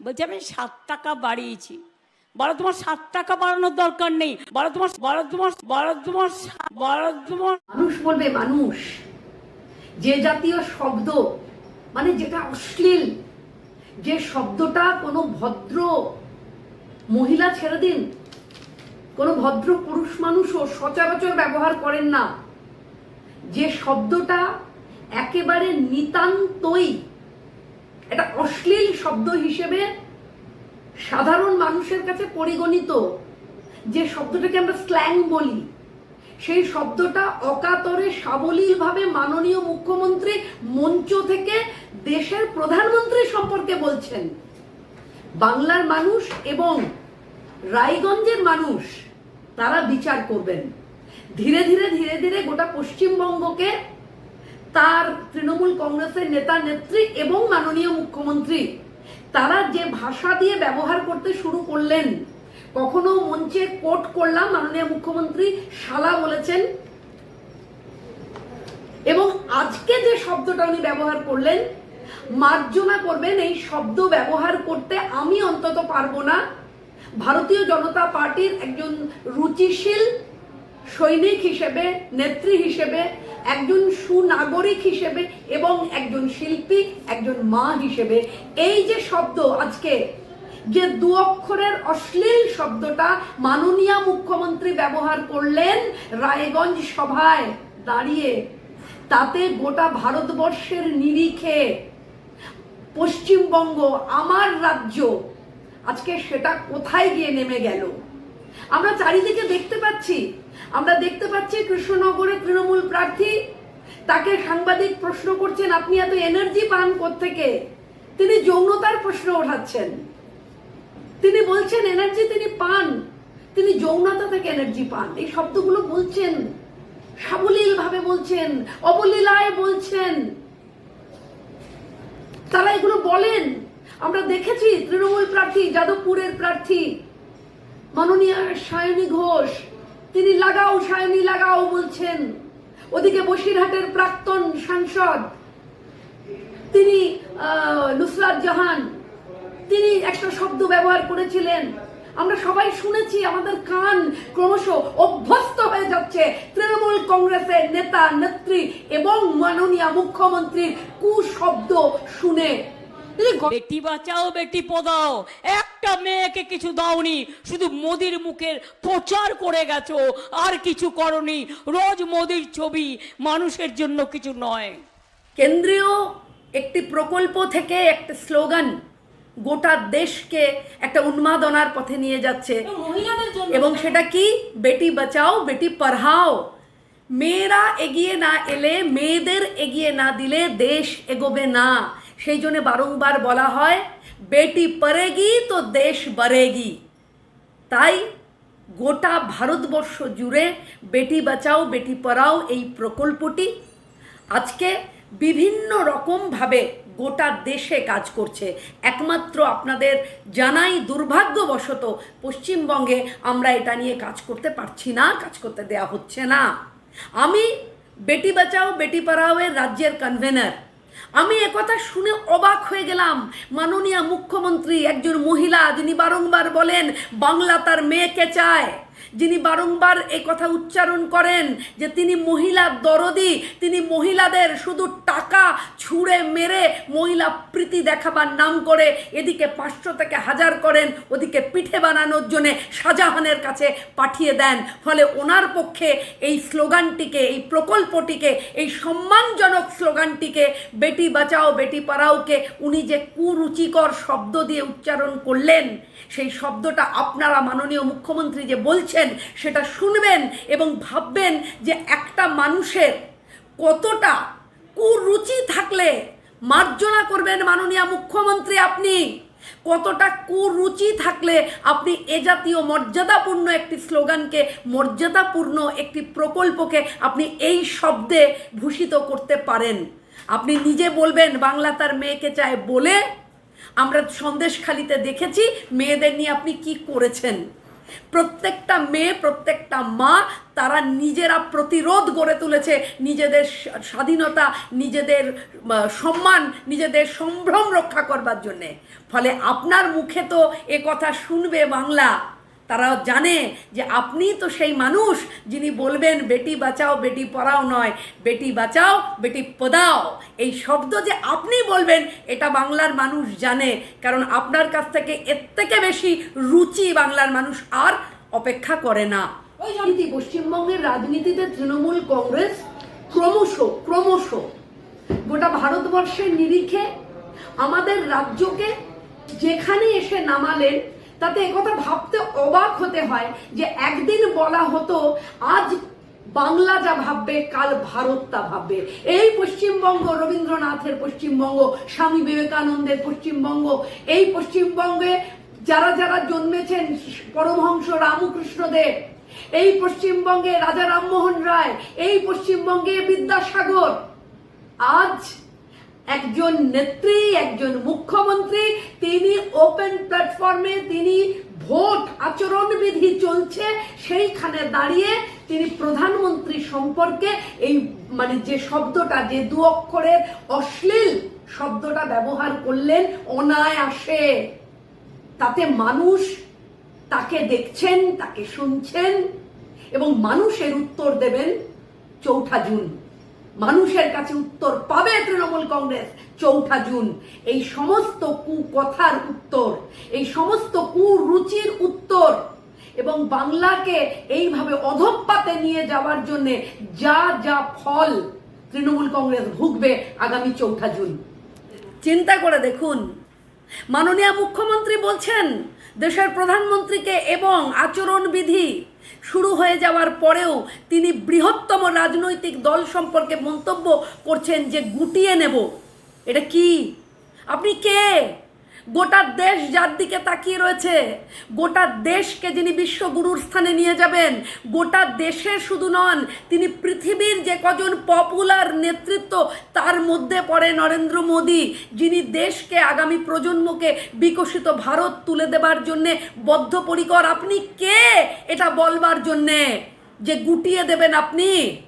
বলছে, আমি সাত টাকা বাড়িয়েছি। বলো তোমার সাত টাকা বাড়ানোর দরকার নেই। বলো তোমার বলো তোমার বলো তোমার বলো তোমার মানুষ বলবে, মানুষ, যে জাতীয় শব্দ মানে যেটা অশ্লীল, যে শব্দটা কোনো ভদ্র মহিলা ছেড়ে দিন, কোনো ভদ্র পুরুষ মানুষও সচরাচর ব্যবহার করেন না, যে শব্দটা একেবারে নিতান্তই এটা অশ্লীল শব্দ হিসেবে সাধারণ মানুষের কাছে পরিগণিত যে শব্দটাকে আমরা স্ল্যাং বলি, সেই শব্দটা অকাতরে সাবলীলভাবে মাননীয় মুখ্যমন্ত্রী মঞ্চ থেকে দেশের প্রধানমন্ত্রী সম্পর্কে বলছেন। বাংলার মানুষ এবং রায়গঞ্জের মানুষ তারা বিচার করবেন। ধীরে ধীরে ধীরে ধীরে গোটা পশ্চিমবঙ্গকে তার তৃণমূল কংগ্রেসের নেতা, নেত্রী এবং মাননীয় মুখ্যমন্ত্রী। তারা যে ভাষা দিয়ে ব্যবহার করতে শুরু করলেন, কখনো মঞ্চে কোট করলাম, মাননীয় মুখ্যমন্ত্রী শালা বলেছেন। এবং আজকে যে শব্দটা উনি ব্যবহার করলেন মার্জনা করবেন, এই শব্দ ব্যবহার করতে আমি অন্তত পারব না। ভারতীয় জনতা পার্টির একজন রুচিশীল সৈনিক হিসেবে, নেত্রী হিসেবে একজন সুনাগরিক হিসেবে এবং একজন শিল্পী, একজন মা হিসেবে। এই যে শব্দ আজকে, যে দু অক্ষরের অশ্লীল শব্দটা মাননীয় মুখ্যমন্ত্রী ব্যবহার করলেন রায়গঞ্জ সভায় দাঁড়িয়ে, তাতে গোটা ভারতবর্ষের নিরিখে পশ্চিমবঙ্গ, আমার রাজ্য, আজকে সেটা কোথায় গিয়ে নেমে গেল? আমরা চারিদিকে দেখতে পাচ্ছি আমরা দেখতে পাচ্ছি কৃষ্ণনগরে তৃণমূল প্রার্থী, তাকে সাংবাদিক প্রশ্ন করছেন, আপনি এত এনার্জি পান থেকে তিনি যৌনতার প্রশ্ন ওঠাচ্ছেন। তিনি বলছেন এনার্জি তিনি পান। তিনি যৌনতা থেকে এনার্জি পান। এই শব্দগুলো বলছেন সাবলীল ভাবে বলছেন, অবলীলায় বলছেন। তারা এগুলো বলেন। আমরা দেখেছি তৃণমূল প্রার্থী, যাদবপুরের প্রার্থী, মাননীয় সায়নী ঘোষ তিনি লাগাও, সায়নী লাগাও বলছেন। ওদিকে বসিরহাটের প্রাক্তন সাংসদ, তিনি নুসরাত জাহান, তিনি একটা শব্দ ব্যবহার করেছিলেন। আমরা সবাই শুনেছি, আমাদের কান ক্রমশ অভ্যস্ত হয়ে যাচ্ছে। তৃণমূল কংগ্রেসের নেতা, নেত্রী এবং মাননীয় মুখ্যমন্ত্রীর কুশব্দ শুনে। বেটি বাঁচাও, বেটি পদাও। একটা মেয়েকে কিছু দাওনি শুধু মোদির মুখের প্রচার করে গেছো আর কিছু করনি। রোজ মোদির ছবি মানুষের জন্য কিছু নয়। কেন্দ্রীয় একটি প্রকল্প থেকে একটা স্লোগান গোটা দেশকে একটা উন্মাদনার পথে নিয়ে যাচ্ছে। এবং সেটা কি? বেটি বাঁচাও বেটি পড়াও। মেয়েরা এগিয়ে না এলে মেয়েদের এগিয়ে না দিলে দেশ এগোবে না। সেই জন্য বারংবার বলা হয় বেটি পড়েগি তো দেশ বাড়েগি তাই গোটা ভারতবর্ষ জুড়ে বেটি বাঁচাও বেটি পড়াও এই প্রকল্পটি আজকে বিভিন্ন রকমভাবে গোটা দেশে কাজ করছে একমাত্র আপনাদের জানাই দুর্ভাগ্যবশত পশ্চিমবঙ্গে আমরা এটা নিয়ে কাজ করতে পারছি না কাজ করতে দেয়া হচ্ছে না আমি বেটি বাঁচাও বেটি পড়াও এর রাজ্যের কনভেনার আমি একথা শুনে অবাক হয়ে গেলাম। মাননীয় মুখ্যমন্ত্রী একজন মহিলা যিনি বারংবার বলেন, বাংলা তার মেয়েকে চায়। যিনি বারংবার এই কথা উচ্চারণ করেন যে তিনি মহিলা দরদি, তিনি মহিলাদের শুধু টাকা ছুঁড়ে মেরে মহিলা প্রীতি দেখাবার নাম করে এদিকে পাঁচশো থেকে হাজার করেন, ওদিকে পিঠে বানানোর জন্যে শাহজাহানের কাছে পাঠিয়ে দেন। ফলে ওনার পক্ষে এই স্লোগানটিকে, এই প্রকল্পটিকে, এই সম্মানজনক স্লোগানটিকে বেটি বাঁচাও, বেটি পাড়াওকে উনি যে কুরুচিকর শব্দ দিয়ে উচ্চারণ করলেন, সেই শব্দটা আপনারা মাননীয় মুখ্যমন্ত্রী যে বলছেন সেটা শুনবেন এবং ভাববেন যে একটা মানুষের কতটা কুরুচি থাকলে মার্জনা করবেন মাননীয় মুখ্যমন্ত্রী আপনি। কতটা কুরুচি থাকলে আপনি এ জাতীয় মর্যাদাপূর্ণ একটি স্লোগানকে, মর্যাদাপূর্ণ একটি প্রকল্পকে আপনি এই শব্দে ভূষিত করতে পারেন। আপনি নিজে বলবেন, বাংলা তার মেয়েকে চায় বলে। আমরা সন্দেশখালিতে দেখেছি, মেয়েদের নিয়ে আপনি কি করেছেন? প্রত্যেকটা মেয়ে, প্রত্যেকটা মা, তারা নিজেরা প্রতিরোধ গড়ে তুলেছে নিজেদের স্বাধীনতা, নিজেদের সম্মান, নিজেদের সম্ভ্রম রক্ষা করবার জন্যে। ফলে আপনার মুখে তো এ কথা শুনবে বাংলা। তারা জানে যে আপনি তো সেই মানুষ যিনি বলবেন, বেটি বাঁচাও, বেটি পড়াও নয়, বেটি বাঁচাও, বেটি পদাও। এই শব্দ যে আপনি বলবেন, এটা বাংলার মানুষ জানে। কারণ আপনার কাছ থেকে এর থেকে বেশি রুচি বাংলার মানুষ আর অপেক্ষা করে না। ওই রাজনীতি পশ্চিমবঙ্গের রাজনীতিতে তৃণমূল কংগ্রেস ক্রমশ ক্রমশ গোটা ভারতবর্ষের নিরিখে আমাদের রাজ্যকে যেখানে এসে নামালেন তাতে একথা ভাবতে অবাক হতে হয় যে একদিন বলা হতো, আজ বাংলা যা ভাববে, কাল ভারত তা ভাববে। এই পশ্চিমবঙ্গ, রবীন্দ্রনাথের পশ্চিমবঙ্গ, স্বামী বিবেকানন্দের পশ্চিমবঙ্গ, এই পশ্চিমবঙ্গে যারা যারা জন্মেছেন, পরমহংস রামকৃষ্ণদেব এই পশ্চিমবঙ্গে রাজা রামমোহন রায়, এই পশ্চিমবঙ্গে বিদ্যাসাগর, আজ একজন নেত্রী, একজন মুখ্যমন্ত্রী, তিনি ওপেন প্ল্যাটফর্মে তিনি ভোট আচরণবিধি চলছে, সেইখানে দাঁড়িয়ে তিনি প্রধানমন্ত্রী সম্পর্কে এই মানে যে শব্দটা, যে দু অক্ষরের অশ্লীল শব্দটা ব্যবহার করলেন অনায়াসে। তাতে মানুষ তাকে দেখছেন, তাকে শুনছেন এবং মানুষের উত্তর দেবেন চৌঠা জুন। মানুষের কাছে উত্তর পাবে তৃণমূল কংগ্রেস চৌঠা জুন। এই সমস্ত কুকথার উত্তর, এই সমস্ত কুরুচির উত্তর এবং বাংলাকে এইভাবে অধপাতে নিয়ে যাওয়ার জন্য যা যা ফল তৃণমূল কংগ্রেস ভুগবে আগামী চৌঠা জুন। চিন্তা করে দেখুন মাননীয় মুখ্যমন্ত্রী বলছেন, দেশের প্রধানমন্ত্রীকে এবং আচরণবিধি শুরু হয়ে যাওয়ার পরেও তিনি বৃহত্তম রাজনৈতিক দল সম্পর্কে মন্তব্য করছেন যে গুটিয়ে নেব। এটা কি? আপনি কে? গোটা দেশ যার দিকে তাকিয়ে রয়েছে, গোটা দেশকে যিনি বিশ্বগুরুর স্থানে নিয়ে যাবেন, গোটা দেশের শুধু নন, তিনি পৃথিবীর যে কজন পপুলার নেতৃত্ব, তার মধ্যে পড়ে নরেন্দ্র মোদী, যিনি দেশকে আগামী প্রজন্মকে বিকশিত ভারত তুলে দেবার জন্যে বদ্ধপরিকর। আপনি কে? এটা বলবার জন্যে যে গুটিয়ে দেবেন আপনি।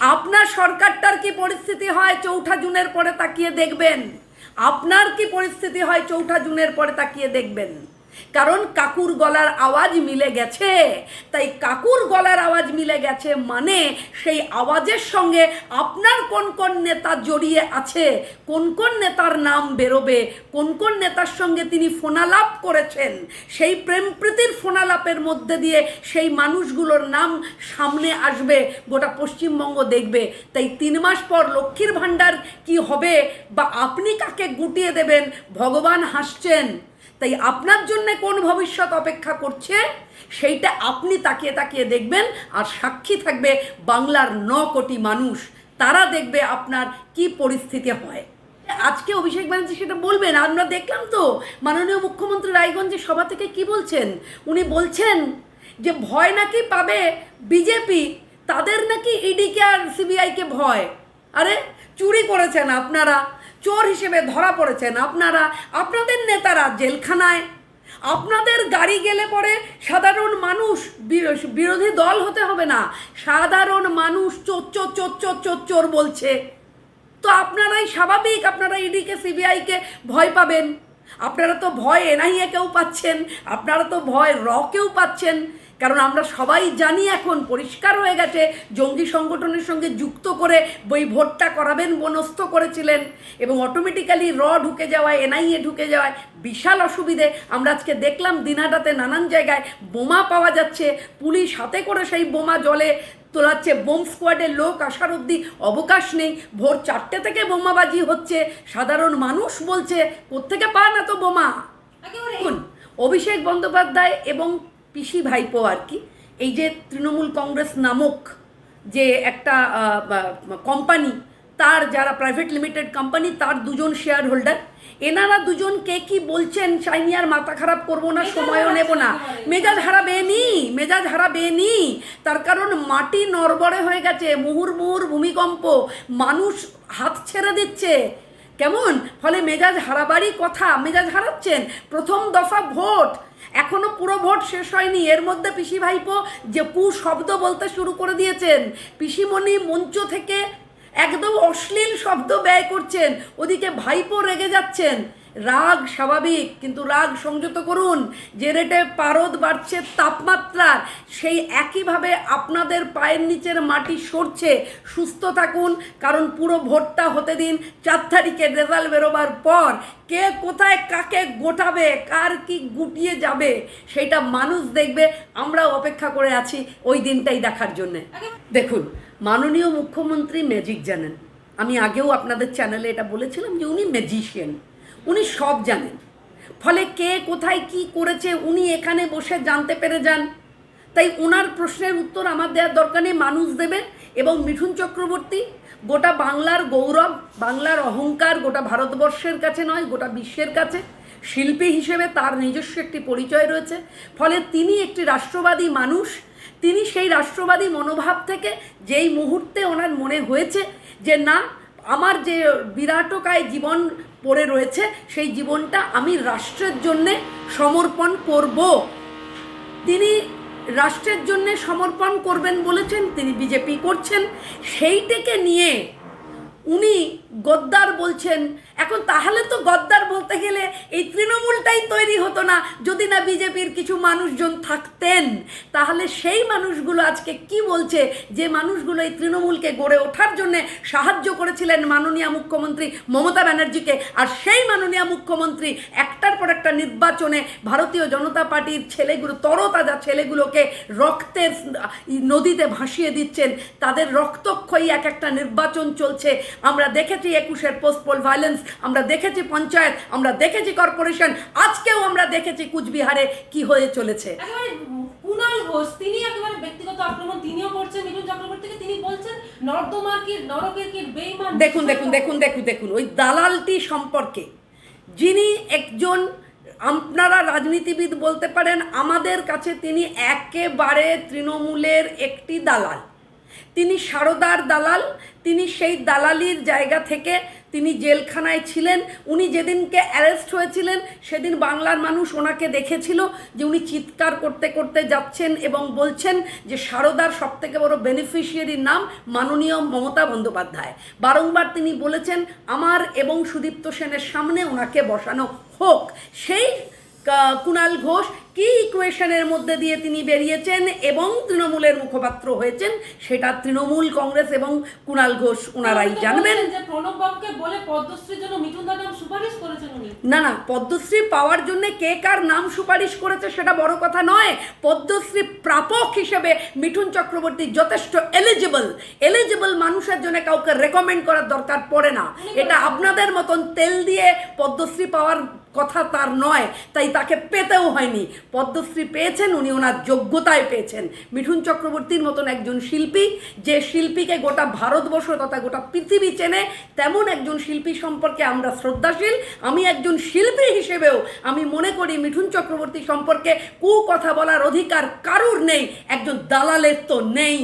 আপনার সরকারটার কি পরিস্থিতি হয় চৌঠা জুনের পরে তাকিয়ে দেখবেন? আপনার কি পরিস্থিতি হয় চৌঠা জুনের পরে তাকিয়ে দেখবেন? কারণ কাকুর গলার আওয়াজ মিলে গেছে। তাই কাকুর গলার আওয়াজ মিলে গেছে মানে সেই আওয়াজের সঙ্গে আপনার কোন কোন নেতা জড়িয়ে আছে, কোন কোন নেতার নাম বেরোবে, কোন কোন নেতার সঙ্গে তিনি ফোনালাপ করেছেন, সেই প্রেম প্রীতির ফোনালাপের মধ্যে দিয়ে সেই মানুষগুলোর নাম সামনে আসবে, গোটা পশ্চিমবঙ্গ দেখবে। তাই তিন মাস পর লক্ষ্মীর ভাণ্ডার কি হবে বা আপনি কাকে গুটিয়ে দেবেন, ভগবান হাসছেন। তাই আপনার জন্য কোন ভবিষ্যৎ অপেক্ষা করছে? সেইটা আপনি তাকিয়ে তাকিয়ে দেখবেন আর সাক্ষী থাকবে বাংলার ন কোটি মানুষ। তারা দেখবে আপনার কি পরিস্থিতি হয়। আজকে অভিষেক ব্যানার্জি সেটা বলবেন, আমরা দেখলাম তো মাননীয় মুখ্যমন্ত্রী রায়গঞ্জের সভা থেকে কি বলছেন? উনি বলছেন যে ভয় নাকি পাবে বিজেপি, তাদের নাকি ইডিকে আর সিবিআইকে ভয়। আরে চুরি করেছেন আপনারা। চোর হিসেবে ধরা পড়েছেন আপনারা। আপনাদের নেতারা জেলখানায়। আপনাদের গাড়ি গেলে পরে সাধারণ মানুষ বিরো- বিরোধী দল হতে হবে না। সাধারণ মানুষ চোর চোর চোর চোর চোর চোর বলছে। তো আপনারাই স্বাভাবিক, আপনারা ইডিকে সিবিআইকে ভয় পাবেন। আপনারা তো ভয় এনআইএকেও পাচ্ছেন, আপনারা তো ভয় রকেও পাচ্ছেন। কারণ আমরা সবাই জানি এখন পরিষ্কার হয়ে গেছে জঙ্গি সংগঠনের সঙ্গে যুক্ত করে বই ভোটটা করাবেন বনস্থ করেছিলেন এবং অটোমেটিক্যালি র ঢুকে যাওয়ায় এনআইএ ঢুকে যাওয়ায় বিশাল অসুবিধে। আমরা আজকে দেখলাম দিনহাটাতে নানান জায়গায় বোমা পাওয়া যাচ্ছে পুলিশ হাতে করে সেই বোমা জলে তোলাচ্ছে বোম স্কোয়াডের লোক আসার অবধি অবকাশ নেই। ভোর চারটে থেকে বোমাবাজি হচ্ছে সাধারণ মানুষ বলছে কোত্থেকে পান এত বোমা? অভিষেক বন্দ্যোপাধ্যায় এবং পিসি ভাইপো আর কি এই যে তৃণমূল কংগ্রেস নামক যে একটা কোম্পানি তার যারা প্রাইভেট লিমিটেড কোম্পানি তার দুজন শেয়ার হোল্ডার এনারা দুজন কে কি বলছেন চাইনি আর মাথা খারাপ করব না সময়ও নেব না। মেজাজ হারাবে নি মেজাজ হারাবে নি তার কারণ মাটি নরবরে হয়ে গেছে মুহুর মুহুর ভূমিকম্প মানুষ হাত ছেড়ে দিচ্ছে। কেমন? ফলে মেজাজ হারাবারই কথা, মেজাজ হারাচ্ছেন। প্রথম দফা ভোট। এখনও পুরো ভোট শেষ হয়নি। এর মধ্যে পিসি ভাইপো যে পু শব্দ বলতে শুরু করে দিয়েছেন, পিসিমণি মঞ্চ থেকে একদম অশ্লীল শব্দ ব্যয় করছেন, ওদিকে ভাইপো রেগে যাচ্ছেন। রাগ স্বাভাবিক, কিন্তু রাগ সংযত করুন। যে রেটে পারদ বাড়ছে, তাপমাত্রার, সেই একইভাবে আপনাদের পায়ের নিচের মাটি সরছে। সুস্থ থাকুন, কারণ পুরো ভোটটা হতে দিন চার তারিখে রেজাল্ট বেরোবার পর। কে কোথায় কাকে গোটাবে, কার কি গুটিয়ে যাবে, সেটা মানুষ দেখবে। আমরাও অপেক্ষা করে আছি ওই দিনটাই দেখার জন্যে। দেখুন, মাননীয় মুখ্যমন্ত্রী ম্যাজিক জানেন। আমি আগেও আপনাদের চ্যানেলে এটা বলেছিলাম যে উনি ম্যাজিশিয়ান উনি সব জানেন। ফলে কে কোথায় কি করেছে উনি এখানে বসে জানতে পেরে যান। তাই ওনার প্রশ্নের উত্তর আমার দেওয়ার দরকার নেই, মানুষ দেবে এবং মিঠুন চক্রবর্তী গোটা বাংলার গৌরব, বাংলার অহংকার, গোটা ভারতবর্ষের কাছে নয়, গোটা বিশ্বের কাছে শিল্পী হিসেবে তার নিজস্ব একটি পরিচয় রয়েছে। ফলে তিনি একটি রাষ্ট্রবাদী মানুষ, তিনি সেই রাষ্ট্রবাদী মনোভাব থেকে যেই মুহূর্তে ওনার মনে হয়েছে যে না, আমার যে বিরাটকায় জীবন পড়ে রয়েছে, সেই জীবনটা আমি রাষ্ট্রের জন্যে সমর্পণ করব। তিনি রাষ্ট্রের জন্যে সমর্পণ করবেন বলেছেন, তিনি বিজেপি করছেন। সেইটাকে নিয়ে উনি গদ্দার বলছেন, এখন তাহলে তো গদ্দার বলতে গেলে এই তৃণমূলটাই তৈরি হতো না। যদি না বিজেপির কিছু মানুষজন থাকতেন, তাহলে সেই মানুষগুলো আজকে কি বলছে? যে মানুষগুলো এই তৃণমূলকে গড়ে ওঠার জন্য সাহায্য করেছিলেন মাননীয় মুখ্যমন্ত্রী মমতা ব্যানার্জিকে। আর সেই মাননীয় মুখ্যমন্ত্রী একটার পর একটা নির্বাচনে ভারতীয় জনতা পার্টির ছেলেগুলো, তরতাজা ছেলেগুলোকে রক্তের নদীতে ভাসিয়ে দিচ্ছেন। তাদের রক্তক্ষয়ী এক একটা নির্বাচন চলছে। আমরা দেখেছি একুশের পোস্ট পোল ভায়োলেন্স আমরা দেখেছি পঞ্চায়েত আমরা দেখেছি কর্পোরেশন আজকেও আমরা দেখেছি কুচবিহারে কি হয়ে চলেছে। কুণাল ঘোষ তিনি একেবারে ব্যক্তিগত আক্রমণ তিনিও করছেন মিঠুন চক্রবর্তীকে তিনি বলছেন নর্দমার কি নরকের কি বেইমান দেখুন দেখুন দেখুন দেখুন দেখুন ওই দালালটি সম্পর্কে যিনি একজন আপনারা রাজনীতিবিদ বলতে পারেন আমাদের কাছে তিনি একেবারে তৃণমূলের একটি দালাল। তিনি সারদার দালাল, তিনি সেই দালালির জায়গা থেকে তিনি জেলখানায় ছিলেন। উনি যেদিনকে অ্যারেস্ট হয়েছিলেন, সেদিন বাংলার মানুষ ওনাকে দেখেছিল যে উনি চিৎকার করতে করতে যাচ্ছেন এবং বলছেন যে সারদার সবথেকে বড় বেনিফিশিয়ারির নাম মাননীয় মমতা বন্দ্যোপাধ্যায়। বারংবার তিনি বলেছেন, আমার এবং সুদীপ্ত সেনের সামনে ওনাকে বসানো হোক। সেই কুণাল ঘোষ কি ইকুয়েশনের মধ্যে দিয়ে তিনি বেরিয়েছেন এবং তৃণমূলের মুখপাত্র হয়েছেন সেটা তৃণমূল কংগ্রেস এবং কুণাল ঘোষ ওনারাই জানবেন। না না পদ্মশ্রী পাওয়ার জন্য কে কার নাম সুপারিশ করেছে সেটা বড় কথা নয়। পদ্মশ্রী প্রাপক হিসেবে মিঠুন চক্রবর্তী যথেষ্ট এলিজিবল এলিজিবল মানুষের জন্য কাউকে রেকমেন্ড করার দরকার পড়ে না। এটা আপনাদের মতন তেল দিয়ে পদ্মশ্রী পাওয়ার কথা তার নয় তাই তাকে পেতেও হয়নি। পদ্মশ্রী পেয়েছেন, উনি ওনার যোগ্যতায় পেয়েছেন। মিঠুন চক্রবর্তীর মতন একজন শিল্পী, যে শিল্পীকে গোটা ভারতবর্ষ তথা গোটা পৃথিবী চেনে, তেমন একজন শিল্পী সম্পর্কে আমরা শ্রদ্ধাশীল। আমি একজন শিল্পী হিসেবেও আমি মনে করি মিঠুন চক্রবর্তী সম্পর্কে কু কথা বলার অধিকার কারুর নেই, একজন দালালের তো নেই।